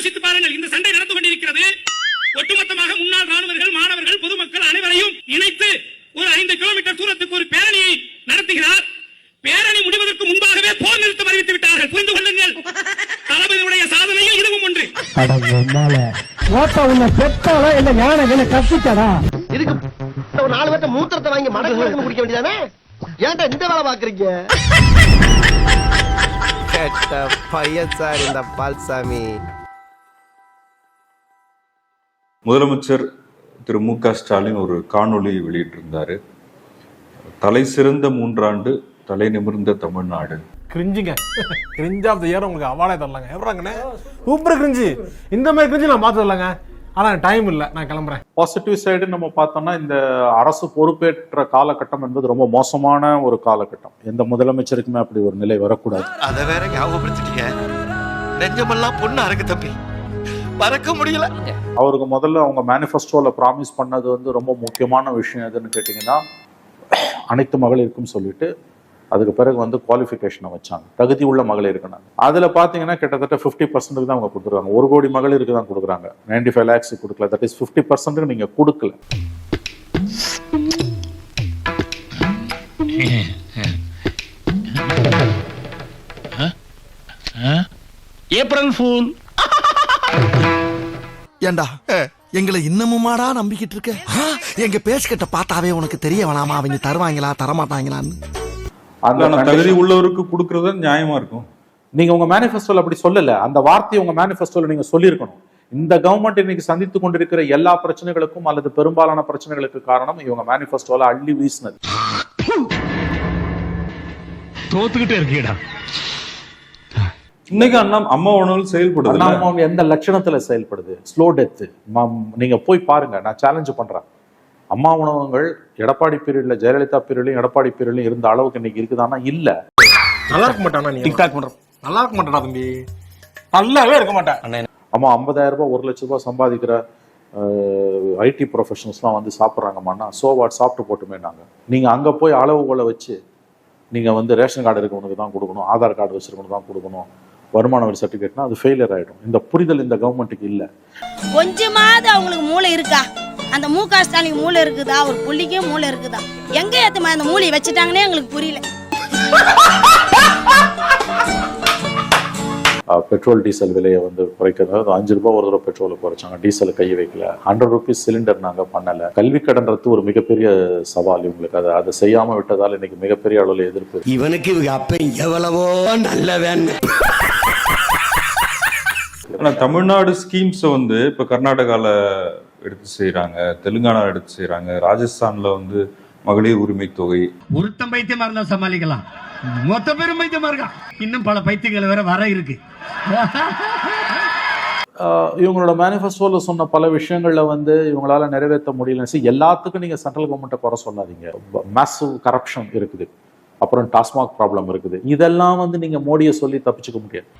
யோசித்து பாருங்கள் இந்த சண்டை நடந்து கொண்டிருக்கிறது. ஒட்டுமொத்தமாக முன்னாள் ராணுவர்கள் மாணவர்கள் பொதுமக்கள் அனைவரையும் இணைத்து ஒரு ஐந்து கிலோமீட்டர் தூரத்துக்கு ஒரு பேரணியை நடத்துகிறார். பேரணி முடிவதற்கு முன்பாகவே போர் நிறுத்தம் அறிவித்து விட்டார்கள். புரிந்து கொள்ளுங்கள். தளபதியுடைய சாதனையில் இதுவும் ஒன்று. இதுக்கு ஒரு நாலு பேர்த்த மூத்திரத்தை வாங்கி மடக்கு மடக்கு குடிக்க வேண்டியதானே? ஏன்டா இந்த வேலை பாக்குறீங்க பையன் சார் இந்த பால்சாமி. முதலமைச்சர் திரு மு க ஸ்டாலின் ஒரு காணொளி வெளியிட்டிருந்தாரு. தலை சிறந்த மூன்றாண்டு தலை நிமிர்ந்த தமிழ்நாடு. கிரிஞ்சுங்க. கிரிஞ்ச் ஆஃப் த இயர் உங்களுக்கு அவார்டே தரலாங்க. எப்படாங்கண்ணே சூப்பர் கிரிஞ்சு. இந்த மாதிரி கிரிஞ்சு நான் பார்த்து வரலங்க ஆனால் டைம் இல்லை. நான் கிளம்புறேன். பாசிட்டிவ் சைடு நம்ம பார்த்தோம்னா இந்த அரசு பொறுப்பேற்ற காலகட்டம் என்பது ரொம்ப மோசமான ஒரு காலகட்டம். எந்த முதலமைச்சருக்குமே அப்படி ஒரு நிலை வரக்கூடாது. அத வேற ஞாபகப்படுத்திட்டீங்க. நெஞ்சமெல்லாம் பொண்ணு அறக்கு தம்பி. மறக்க முடியல. அவருக்கு முதல்ல அவங்க மேனிஃபெஸ்டோல ப்ராமிஸ் பண்ணது வந்து ரொம்ப முக்கியமான விஷயம் எதுன்னு கேட்டிங்கன்னா அனைத்து மகளிருக்கும் சொல்லிட்டு அதுக்கு பிறகு வந்து குவாலிஃபிகேஷனை வச்சாங்க. தகுதி உள்ள மகளிருக்கு அதில் பார்த்தீங்கன்னா கிட்டத்தட்ட ஃபிஃப்டி பர்சன்ட்டுக்கு தான் அவங்க கொடுத்துருக்காங்க. ஒரு கோடி மகளிருக்கு தான் கொடுக்குறாங்க. நைன்டி ஃபைவ் லேக்ஸ் கொடுக்கல. தட் இஸ் ஃபிஃப்டி பர்சன்ட்டுக்கு நீங்கள் கொடுக்கல. ஏப்ரல் ஃபூல் ஏண்டா? எங்களை இன்னமுமாடா நம்பிக்கிட்டு இருக்க? எங்க பேசுகிட்ட பார்த்தாவே உனக்கு தெரிய வேணாமா? அவங்க தருவாங்களா தரமாட்டாங்களான்னு? அந்த ஆனா தகுதி உள்ளவருக்கு கொடுக்கறது நியாயமா இருக்கும். நீங்க உங்க மேனிஃபெஸ்டோல அப்படி சொல்லல. அந்த வார்த்தையை உங்க மேனிஃபெஸ்டோல நீங்க சொல்லியிருக்கணும். இந்த கவர்மெண்ட் இன்னைக்கு சந்தித்து கொண்டிருக்கிற எல்லா பிரச்சனைகளுக்கும் அல்லது பெரும்பாலான பிரச்சனைகளுக்கு காரணம் இவங்க மேனிஃபெஸ்டோல அள்ளி வீசினது. தோத்துக்கிட்டே இருக்கீடா இன்னைக்கு அண்ணா அம்மா உணவு செயல்படுது? அண்ணாமலை எந்த லட்சணத்துல செயல்படுது? ஸ்லோ டெத் நீங்க போய் பாருங்க நான் சேலஞ்ச் பண்றேன். அம்மா உணவகங்கள் எடப்பாடி பீரியட்ல ஜெயலலிதா பீரியட்லயும் எடப்பாடி பீரியட்லயும் இருந்த அளவுக்கு இன்னைக்கு இருக்குதானா இல்ல. நல்லா இருக்க மாட்டானா நீ. டிக்டாக் நல்லா இருக்க மாட்டானா தம்பி. நல்லாவே இருக்க மாட்டேன். அம்மா ஐம்பதாயிரம் ரூபாய் ஒரு லட்ச ரூபாய் சம்பாதிக்கிற ஐடி ப்ரொஃபஷனல்ஸ்லாம் வந்து சாப்பிட்றாங்கம்மாண்ணா சோ வாட் சாப்பிட்டு போட்டுமே நாங்க. நீங்க அங்க போய் அளவுகோலை வச்சு நீங்க வந்து ரேஷன் கார்டு இருக்கவனுக்கு தான் கொடுக்கணும் ஆதார் கார்டு வச்சிருக்கவனுக்கு தான் கொடுக்கணும். வருமான வரி சர்டிஃபிகேட்னா அது ஃபெயிலியர் ஆயிடும். இந்த புரிதல் இந்த கவர்மெண்ட்டுக்கு இல்ல. கொஞ்சமாவது அவங்களுக்கு மூளை இருக்கா? அந்த மு க ஸ்டாலின் மூளை இருக்குதா? ஒரு புள்ளிக்கே மூளை இருக்குதா? எங்க ஏத்தமா அந்த மூளையை வச்சுட்டாங்கன்னே எங்களுக்கு புரியல. பெட்ரோல் டீசல் விலையை வந்து குறைக்கிறது. அதாவது அஞ்சு ரூபாய் ஒரு தடவை பெட்ரோலை குறைச்சாங்க. டீசல் கை வைக்கல. ஹண்ட்ரட் ருபீஸ் சிலிண்டர் நாங்க பண்ணல. கல்வி கடன்றது ஒரு மிகப்பெரிய சவால் இவங்களுக்கு. அதை அதை செய்யாம விட்டதால் இன்னைக்கு மிகப்பெரிய அளவில் எதிர்ப்பு இவனுக்கு இவங்க அப்ப எவ்வளவோ நல்லவன். ஆனா தமிழ்நாடு ஸ்கீம்ஸ் வந்து இப்ப கர்நாடகால எடுத்து செய்றாங்க தெலுங்கானால எடுத்து செய்றாங்க ராஜஸ்தான்ல வந்து மகளிர் உரிமை தொகை. ஒருத்தன் பைத்தியமா இருந்தா சமாளிக்கலாம். மொத்த பேரும் பைத்தியமா இருக்கான் இன்னும் பல பைத்தியங்கள் வேற வர இருக்கு. இவங்களோட மேனிஃபெஸ்டோல சொன்ன பல விஷயங்கள்ல வந்து இவங்களால நிறைவேற்ற முடியலன்னு சொல்லி எல்லாத்துக்கும் நீங்க சென்ட்ரல் கவர்மெண்ட்டை குறை சொல்லாதீங்க. மேசிவ் கரப்ஷன் இருக்குது. அப்புறம் டாஸ்மாக் ப்ராப்ளம் இருக்குது. இதெல்லாம் வந்து நீங்க மோடியை சொல்லி தப்பிச்சுக்க முடியாது.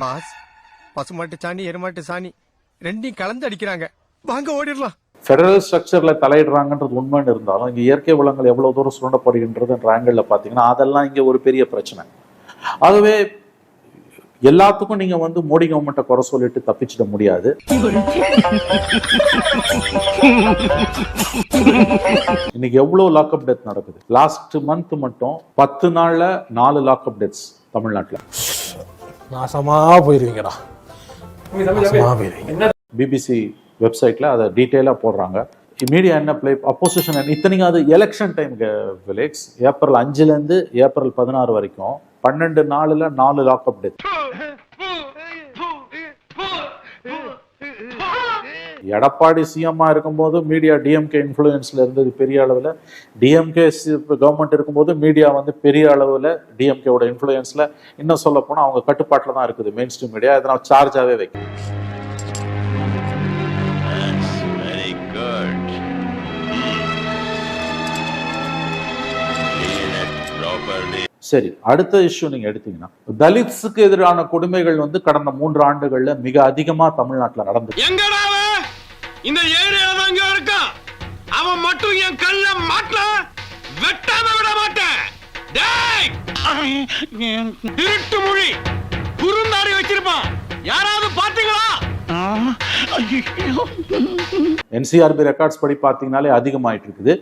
பாஸ் பசுமாட்டு சாணி எருமாட்டு சாணி ரெண்டையும் கலந்து அடிக்கிறாங்க. வாங்க ஓடிடலாம். ஃபெடரல் ஸ்ட்ரக்சர்ல தலையிடுறாங்கன்றது உண்மைன்னு இருந்தாலும் இங்கே இயற்கை வளங்கள் எவ்வளவு தூரம் சுரண்டப்படுகின்றதுன்ற ஆங்கிளில் பார்த்தீங்கன்னா அதெல்லாம் இங்கே ஒரு பெரிய பிரச்சனை. ஆகவே எல்லாத்துக்கும் நீங்க வந்து மோடி கவர்மெண்ட்டை குறை சொல்லிட்டு தப்பிச்சிட முடியாது. இன்னைக்கு எவ்வளவு லாக்அப் டெத் நடக்குது? லாஸ்ட் மந்த் மட்டும் பத்து நாள்ல நாலு லாக்அப் டெத்ஸ் தமிழ்நாட்டில். நாசமா போயிருவீங்கடா. போயிருவீங்க. பிபிசி வெப்சைட்ல அதை டீட்டெயிலாக போடுறாங்க. மீடியா என்ன பிளே அப்போசிஷன் இத்தனைக்கும் அது எலெக்ஷன் டைம் விலேக்ஸ் ஏப்ரல் அஞ்சுலேருந்து ஏப்ரல் பதினாறு வரைக்கும் பன்னெண்டு நாளில் நாலு லாக்அப் டெத் எடப்பாடி சிஎம்மா இருக்கும்போது மீடியா டிஎம்கே இன்ஃப்ளூயன்ஸ்ல இருந்தது பெரிய அளவில். டிஎம்கே கவர்மெண்ட் இருக்கும்போது மீடியா வந்து பெரிய அளவில் டிஎம்கேவோட இன்ஃப்ளூயன்ஸ்ல இன்னும் சொல்ல போனால் அவங்க கட்டுப்பாட்டில் தான் இருக்குது மெயின் ஸ்ட்ரீம் மீடியா இதனால் சார்ஜாகவே வைக்கும் சரி அடுத்த இஷ்யூ நீங்க எடுத்தீங்கன்னா தலித்ஸுக்கு எதிரான கொடுமைகள் வந்து கடந்த மூன்று ஆண்டுகள்ல மிக அதிகமா தமிழ்நாட்டுல நடந்து எங்கடா அவன்? இந்த ஏரியால தான் இங்க இருக்கான் அவன் மட்டும் என் கல்ல மாட்டல வெட்டாம விட மாட்டேன். டேய்! திருட்டு மொழி. குறுந்தாடி வச்சிருப்பான். யாராவது பாத்தீங்களா என்சிஆர்பி ரெக்கார்ட்ஸ் படி பார்த்தீங்கனாலே அதிகமாயிட்டு இருக்குது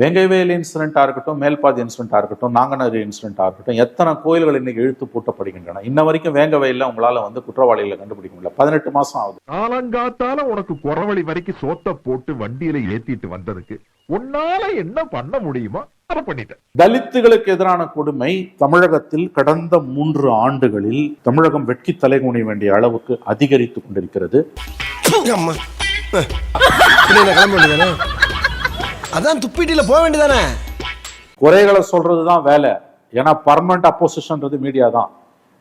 வேங்கைவேல் இன்சிடென்ட்டாக இருக்கட்டும் மேல்பாதி இன்சிடென்ட்டாக இருக்கட்டும் நாங்கநரி இன்சிடென்ட்டாக இருக்கட்டும் எத்தனை கோயில்கள் இன்னைக்கு இழுத்து பூட்டப்படுகின்றன? இன்ன வரைக்கும் வேங்கவேலில் உங்களால் வந்து குற்றவாளிகளை கண்டுபிடிக்க முடியல. பதினெட்டு மாசம் ஆகுது. காலங்காத்தால உனக்கு குறவழி வரைக்கும் சோத்த போட்டு வண்டியில ஏத்திட்டு வந்ததுக்கு உன்னால என்ன பண்ண முடியுமோ அதை பண்ணிட்டேன். தலித்துகளுக்கு எதிரான கொடுமை தமிழகத்தில் கடந்த மூன்று ஆண்டுகளில் தமிழகம் வெட்கி தலைகுனி வேண்டிய அளவுக்கு அதிகரித்து கொண்டிருக்கிறது. அதான் துப்பிட்டில போக வேண்டியதானே? குறைகளை சொல்றதுதான் வேலை. ஏன்னா பர்மனண்ட் அப்போசிஷன்றது மீடியா தான்.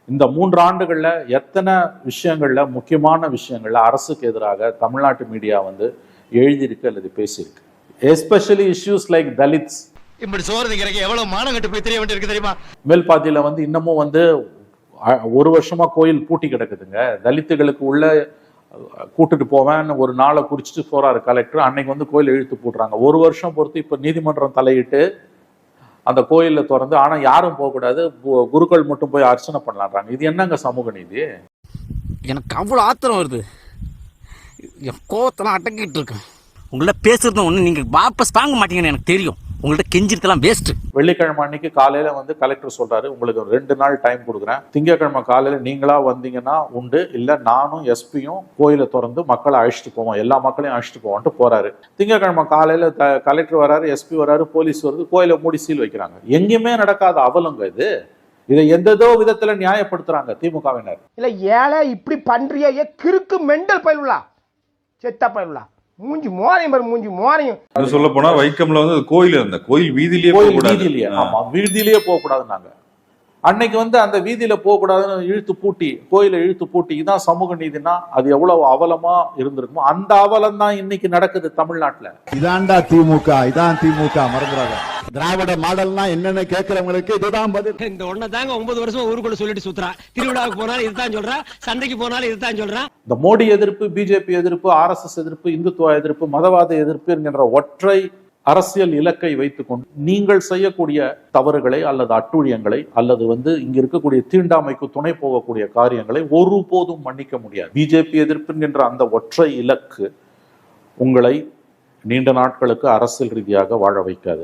இந்த மூன்று ஆண்டுகள்ல எத்தனை விஷயங்கள்ல முக்கியமான விஷயங்கள்ல அரசுக்கு எதிராக தமிழ்நாட்டு மீடியா வந்து எழுதியிருக்கு அல்லது பேசியிருக்கு? எஸ்பெஷலி இஷ்யூஸ் லைக் தலித்ஸ் இப்படி சோறு திங்கிறக்கு எவ்வளவு மானம் கட்டு போய் தெரிய வேண்டியிருக்கு தெரியுமா? மேல்பாத்தியில வந்து இன்னமும் வந்து ஒரு வருஷமா கோயில் பூட்டி கிடக்குதுங்க. தலித்துகளுக்கு உள்ள கூட்டுட்டு போவேன். ஒரு நாளை குறிச்சிட்டு போறாரு கலெக்டர் அன்னைக்கு வந்து கோயில் இழுத்து போட்டுறாங்க. ஒரு வருஷம் பொறுத்து இப்ப நீதிமன்றம் தலையிட்டு அந்த கோயிலில் திறந்து ஆனா யாரும் போகக்கூடாது குருக்கள் மட்டும் போய் அர்ச்சனை பண்ணலான்றாங்க. இது என்னங்க சமூக நீதி? எனக்கு அவ்வளோ ஆத்திரம் வருது. என் கோவத்தெல்லாம் அடங்கிட்டு இருக்கேன் உங்கள்ட்ட பேசுறது ஒன்று நீங்கள் வாபஸ் வாங்க மாட்டீங்கன்னு எனக்கு தெரியும். உங்கள்ட்ட கெஞ்சிருக்கலாம் வேஸ்ட்டு வெள்ளிக்கிழமை அன்னைக்கு காலையில வந்து கலெக்டர் சொல்றாரு உங்களுக்கு ரெண்டு நாள் டைம் கொடுக்குறேன். திங்கட்கிழமை காலையில நீங்களா வந்தீங்கன்னா உண்டு. இல்ல நானும் எஸ்பியும் கோயிலை திறந்து மக்களை அழைச்சிட்டு போவோம். எல்லா மக்களையும் அழைச்சிட்டு போவோம்ட்டு போறாரு. திங்கட்கிழமை காலையில கலெக்டர் வராரு எஸ்பி வராரு போலீஸ் வருது கோயிலை மூடி சீல் வைக்கிறாங்க. எங்கேயுமே நடக்காத அவலங்க இது. இதை எந்ததோ விதத்துல நியாயப்படுத்துறாங்க திமுகவினர். இல்ல ஏழை இப்படி பண்றியே ஏ கிறுக்கு மெண்டல் பயிலுலா? செத்த பயிலுலா? மூஞ்சி மோரையும் பாரு மூஞ்சி மோரையும் அது சொல்ல போனா வைக்கம்ல வந்து அது கோயில் இருந்த கோயில் வீதியிலேயே கோயில். வீதியிலேயே. ஆமா வீதியிலேயே போக கூடாதுன்னாங்க அன்னைக்கு வந்து அந்த வீதியில போக கூடாதுன்னு இழுத்து பூட்டி கோயிலை இழுத்து பூட்டி இதான் சமூக நீதினா அது எவ்வளவு அவலமா இருந்திருக்குமோ அந்த அவலம் தான் இன்னைக்கு நடக்குது தமிழ்நாட்டுல இதான்டா திமுக இதான் திமுக மறந்துடாத திராவிட மாடல்னா என்னன்னு கேக்குறவங்களுக்கு இதுதான் பதில். இந்த ஒன்ன தாங்க ஒன்பது வருஷம் ஊருக்குள்ள சொல்லிட்டு சுத்துறா. திருவிழாவுக்கு போனாலும் இதுதான் சொல்றா. சந்தைக்கு போனாலும் இதுதான் சொல்றா. இந்த மோடி எதிர்ப்பு பிஜேபி எதிர்ப்பு ஆர்எஸ்எஸ் எதிர்ப்பு இந்துத்துவ எதிர்ப்பு மதவாத எதிர்ப்பு என்கின்ற ஒற்றை அரசியல் இலக்கை வைத்துக்கொண்டு நீங்கள் செய்யக்கூடிய தவறுகளை அல்லது அட்டுழியங்களை அல்லது வந்து இங்க இருக்கக்கூடிய தீண்டாமைக்கு துணை போகக்கூடிய காரியங்களை ஒருபோதும் மன்னிக்க முடியாது. பிஜேபி எதிர்ப்பு என்கின்ற அந்த ஒற்றை இலக்கு உங்களை நீண்ட நாட்களுக்கு அரசியல் ரீதியாக வாழ வைக்காது.